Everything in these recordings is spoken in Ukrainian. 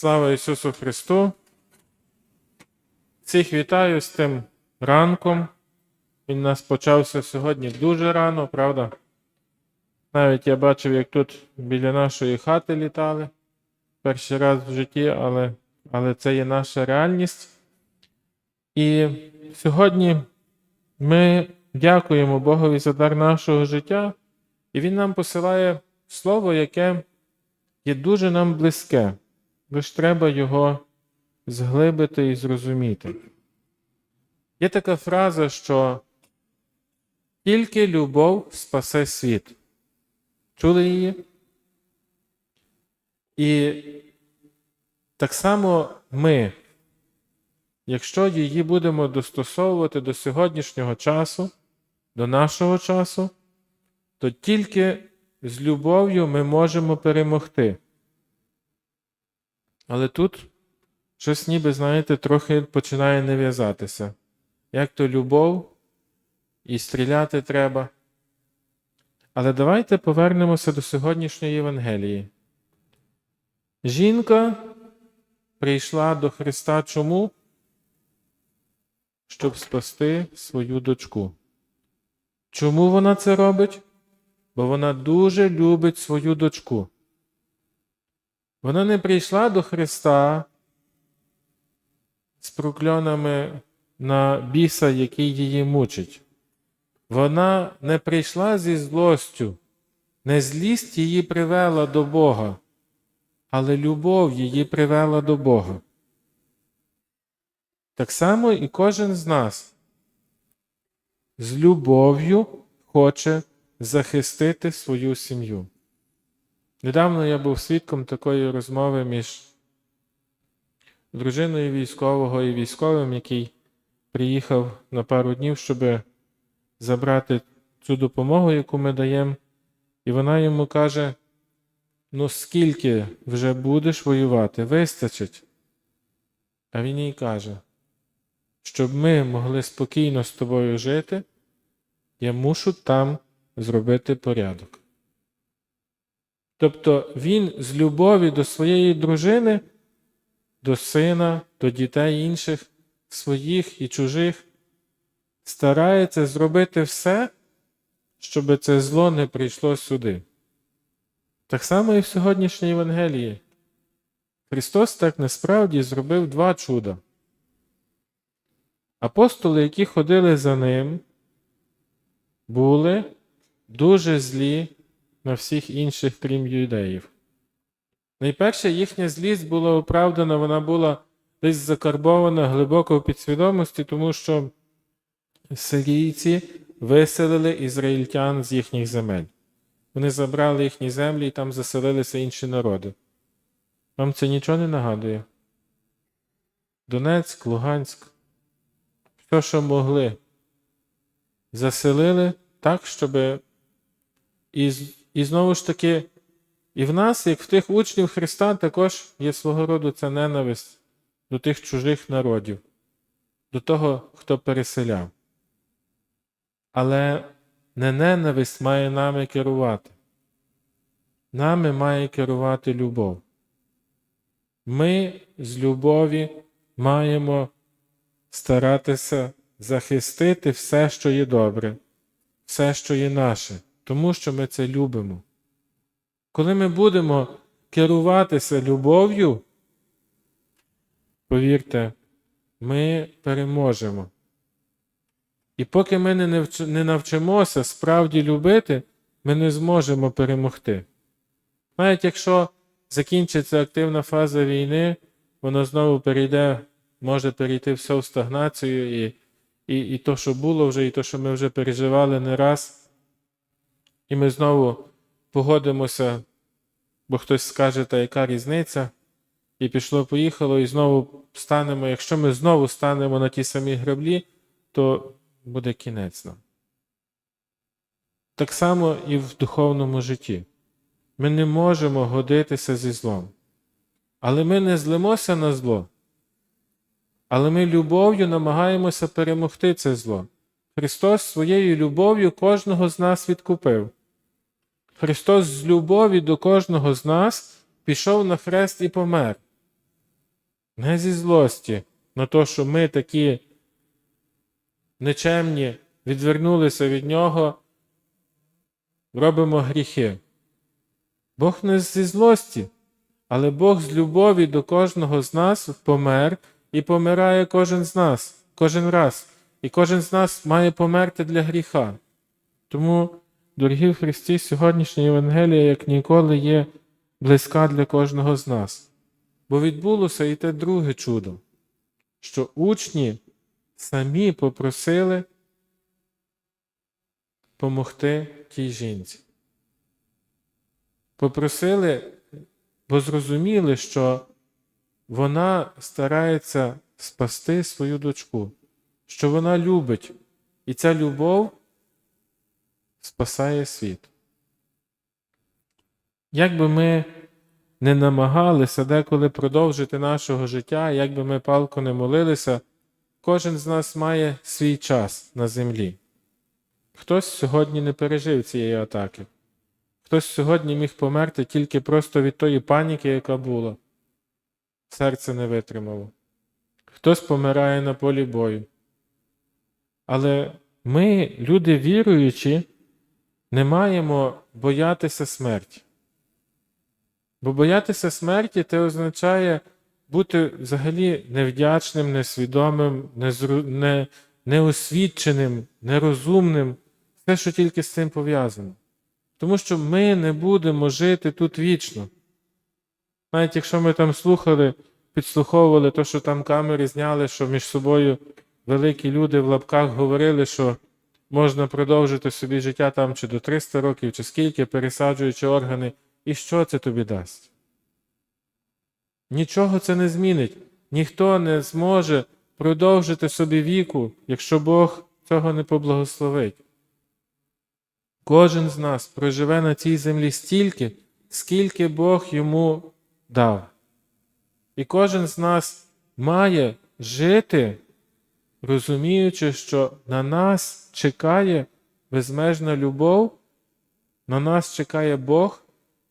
Слава Ісусу Христу! Всіх вітаю з тим ранком. Він у нас почався сьогодні дуже рано, правда? Навіть я бачив, як тут біля нашої хати літали перший раз в житті, але, але це є наша реальність. І сьогодні ми дякуємо Богові за дар нашого життя, і Він нам посилає слово, яке є дуже нам близьке, лише треба його зглибити і зрозуміти. Є така фраза, що тільки любов спасе світ. Чули її? І так само ми, якщо її будемо достосовувати до сьогоднішнього часу, до нашого часу, то тільки з любов'ю ми можемо перемогти. Але тут щось ніби, знаєте, трохи починає не в'язатися. Як то любов, і стріляти треба. Але давайте повернемося до сьогоднішньої Євангелії. Жінка прийшла до Христа чому? Щоб спасти свою дочку. Чому вона це робить? Бо вона дуже любить свою дочку. Вона не прийшла до Христа з прокльонами на біса, який її мучить. Вона не прийшла зі злостю, не злість її привела до Бога, але любов її привела до Бога. Так само і кожен з нас з любов'ю хоче захистити свою сім'ю. Недавно я був свідком такої розмови між дружиною військового і військовим, який приїхав на пару днів, щоб забрати цю допомогу, яку ми даємо, і вона йому каже: ну скільки вже будеш воювати, вистачить. А він їй каже, щоб ми могли спокійно з тобою жити, я мушу там зробити порядок. Тобто він з любові до своєї дружини, до сина, до дітей інших, своїх і чужих, старається зробити все, щоб це зло не прийшло сюди. Так само і в сьогоднішній Євангелії. Христос так насправді зробив два чуда. Апостоли, які ходили за ним, були дуже злі на всіх інших, крім юдеїв. Найперше, їхня злість була оправдана, вона була десь закарбована глибоко в підсвідомості, тому що сирійці виселили ізраїльтян з їхніх земель. Вони забрали їхні землі і там заселилися інші народи. Вам це нічого не нагадує? Донецьк, Луганськ, все, що могли, заселили так, щоб і, і знову ж таки, і в нас, як в тих учнів Христа, також є свого роду ця ненависть до тих чужих народів, до того, хто переселяв. Але не ненависть має нами керувати. Нами має керувати любов. Ми з любові маємо старатися захистити все, що є добре, все, що є наше, тому що ми це любимо. Коли ми будемо керуватися любов'ю, повірте, ми переможемо. І поки ми не навчимося справді любити, ми не зможемо перемогти. Навіть якщо закінчиться активна фаза війни, воно знову перейде, може перейти все в стагнацію, і, і, і то, що було вже, і то, що ми вже переживали не раз, і ми знову погодимося, бо хтось скаже, та яка різниця, і пішло-поїхало, і знову станемо, якщо ми знову станемо на ті самі граблі, то буде кінець нам. Так само і в духовному житті. Ми не можемо годитися зі злом. Але ми не злимося на зло. Але ми любов'ю намагаємося перемогти це зло. Христос своєю любов'ю кожного з нас відкупив. Христос з любові до кожного з нас пішов на хрест і помер. Не зі злості на те, що ми такі нечемні, відвернулися від Нього, робимо гріхи. Бог не зі злості, але Бог з любові до кожного з нас помер і помирає кожен з нас, кожен раз. І кожен з нас має померти для гріха. Тому, дорогі в Христі, сьогоднішня Євангелія, як ніколи, є близька для кожного з нас. Бо відбулося і те друге чудо, що учні самі попросили помогти тій жінці. Попросили, бо зрозуміли, що вона старається спасти свою дочку, що вона любить, і ця любов спасає світ. Як би ми не намагалися деколи продовжити нашого життя, як би ми палко не молилися, кожен з нас має свій час на землі. Хтось сьогодні не пережив цієї атаки. Хтось сьогодні міг померти тільки просто від тої паніки, яка була. Серце не витримало. Хтось помирає на полі бою. Але ми, люди віруючі, не маємо боятися смерті. Бо боятися смерті це означає бути взагалі невдячним, несвідомим, незру... не... неосвіченим, нерозумним, все, що тільки з цим пов'язано. Тому що ми не будемо жити тут вічно. Навіть якщо ми там слухали, підслуховували то, що там камери зняли, що між собою великі люди в лапках говорили, що можна продовжити собі життя там чи до 300 років, чи скільки, пересаджуючи органи, і що це тобі дасть? Нічого це не змінить. Ніхто не зможе продовжити собі віку, якщо Бог цього не поблагословить. Кожен з нас проживе на цій землі стільки, скільки Бог йому дав. І кожен з нас має жити, розуміючи, що на нас чекає безмежна любов, на нас чекає Бог,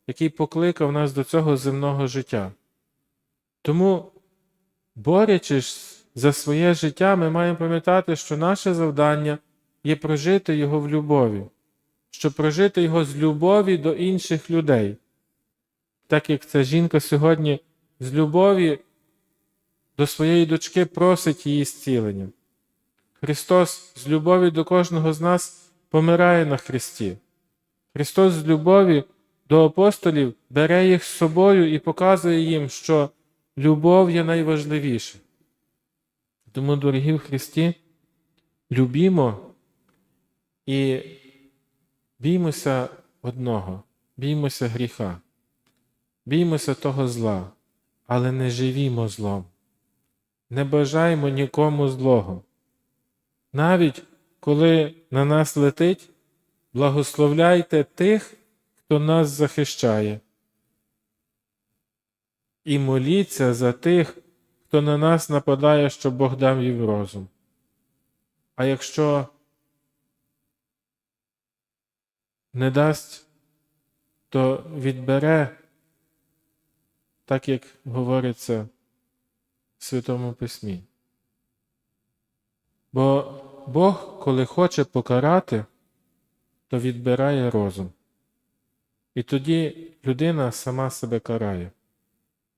який покликав нас до цього земного життя. Тому, борючись за своє життя, ми маємо пам'ятати, що наше завдання є прожити його в любові, щоб прожити його з любові до інших людей. Так як ця жінка сьогодні з любові до своєї дочки просить її зцілення. Христос з любові до кожного з нас помирає на Христі. Христос з любові до апостолів бере їх з собою і показує їм, що любов є найважливіше. Тому, дорогі в Христі, любімо і біймося одного, біймося гріха, біймося того зла, але не живімо злом. Не бажаємо нікому злого. Навіть коли на нас летить, благословляйте тих, хто нас захищає. І моліться за тих, хто на нас нападає, щоб Бог дав їм розум. А якщо не дасть, то відбере, так як говориться в Святому Письмі. Бо Бог, коли хоче покарати, то відбирає розум. І тоді людина сама себе карає.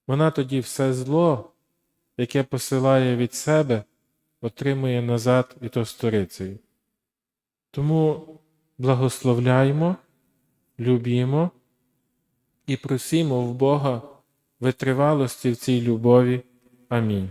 Вона тоді все зло, яке посилає від себе, отримує назад і то сторицею. Тому благословляймо, любімо і просімо в Бога витривалості в цій любові. Амінь.